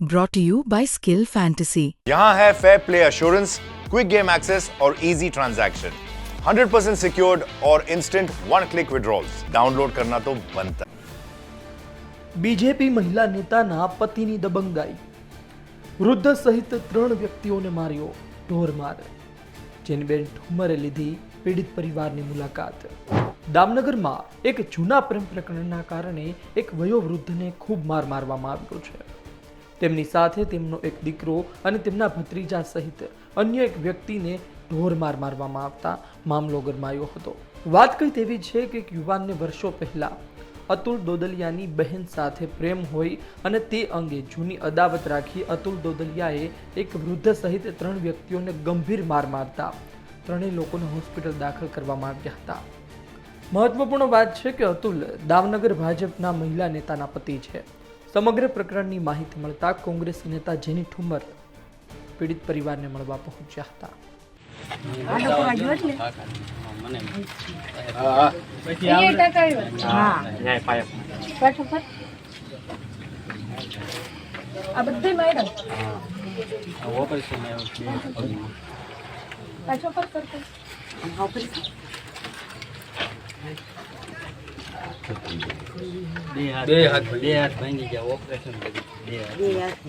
brought to you by Skill Fantasy. यहाँ है fair play assurance quick game access और easy transaction 100% secured और instant one click withdrawals download करना तो बनता है બીજેપી મહિલા નેતાના પતિની દબંગાઈ વૃદ્ધ સહિત ત્રણ વ્યક્તિઓને માર્યો ઢોરમાર જેનીબેન ઠુમરે લીધી પીડિત પરિવારની મુલાકાત દામનગરમાં એક જૂના પ્રેમ પ્રકરણના કારણે એક વયોવૃદ્ધને ખૂબ માર મારવામાં આવ્યો છે તેમની સાથે તેમનો એક દીકરો અને તેમના ભત્રીજા સહિત અન્ય એક વ્યક્તિને ઢોરમાર મારવામાં આવતા મામલો ગરમાયો હતો. વાત કંઈ તેવી છે કે એક યુવાનને વર્ષો પહેલાં અતુલ દોદલિયાની બહેન સાથે પ્રેમ હોય અને તે અંગે જૂની અદાવત રાખી અતુલ દોદલિયાએ એક વૃદ્ધ સહિત ત્રણ વ્યક્તિઓને ગંભીર માર મારતા ત્રણેય લોકોને હોસ્પિટલ દાખલ કરવામાં આવ્યા હતા. મહત્વપૂર્ણ વાત છે કે અતુલ દાવનગર ભાજપના મહિલા નેતાના પતિ છે. સમગ્ર પ્રકરણની માહિતી મળતા કોંગ્રેસ નેતા જેની ઠુમર પીડિત પરિવારને મળવા પહોંચ્યા હતા. આ બધી મેડમ પાછો પર કરતો બે હાથ બે હાથ ભાંગી ગયા ઓપરેશન કર્યું. બે હાથ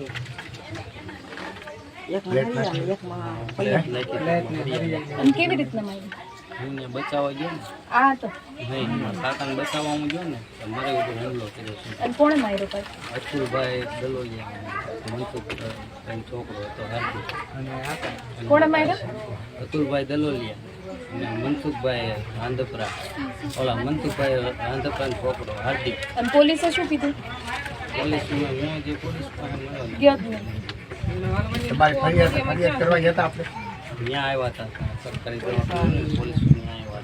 પ્લેટ નાખી અને કેવી રીતના મારી બચાવવા ગયો ને આ તો નહીં કાકાને બચાવવા હું ગયો ને તો મારે ઉપર હુમલો કર્યો છે કોણે માર્યો પાછો અતુલભાઈ દલોલિયા મનસુખ છોકરો હતો હાર્દિક કોણે માર્યો? અતુલભાઈ દલોલિયા. મનસુખભાઈ આંધપરા ઓલા મનસુખભાઈ આંધપરાનો છોકરો હાર્દિક અને પોલીસે શું કીધું પોલીસમાં મેં જે પોલીસ પાસે ગયો ત્યાં આવ્યા હતા સરકારી દવાખાને પોલીસ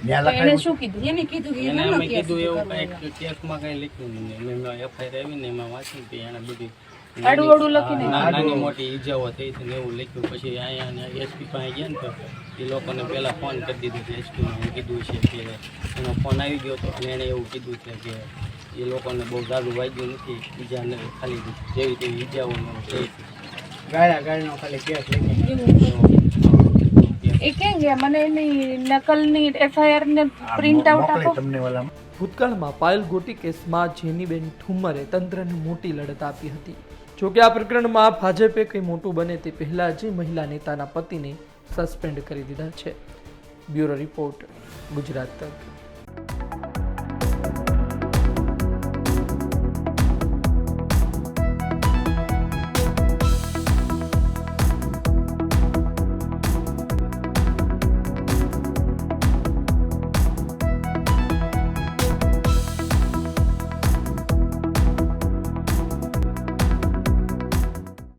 એણે શું કીધું એને કીધું એને અમે કીધું એવું કંઈક કેસમાં કંઈ લખ્યું નહીં એફઆઈઆર આવી ને એમાં વાંચી એને બધી આડું આડું લખીને. નાની મોટી ઈજાઓ થઈ હતી ને એવું લખ્યું. પછી અહીંયા એસપી પાસે ગયા ને તો એ લોકોને પહેલાં ફોન કરી દીધો કે એસપીને કીધું છે કે એનો ફોન આવી ગયો હતો અને એણે એવું કીધું છે કે એ લોકોને બહુ વાગ્યું નથી ઈજા ને ખાલી જેવી તેવી ઈજાઓ ને એવું. થઈ એ કેમ ગયા? મને એની નકલની એફઆઈઆર ને પ્રિન્ટ આઉટ આપો. ભૂતકાળમાં પાયલ ગોટી કેસમાં જેનીબેન ઠુમરે તંત્રને મોટી લડત આપી હતી. જોકે આ પ્રકરણમાં ભાજપે કંઈ મોટું બને તે પહેલાં જ મહિલા નેતાના પતિને સસ્પેન્ડ કરી દીધા છે. બ્યુરો રિપોર્ટ ગુજરાત તક.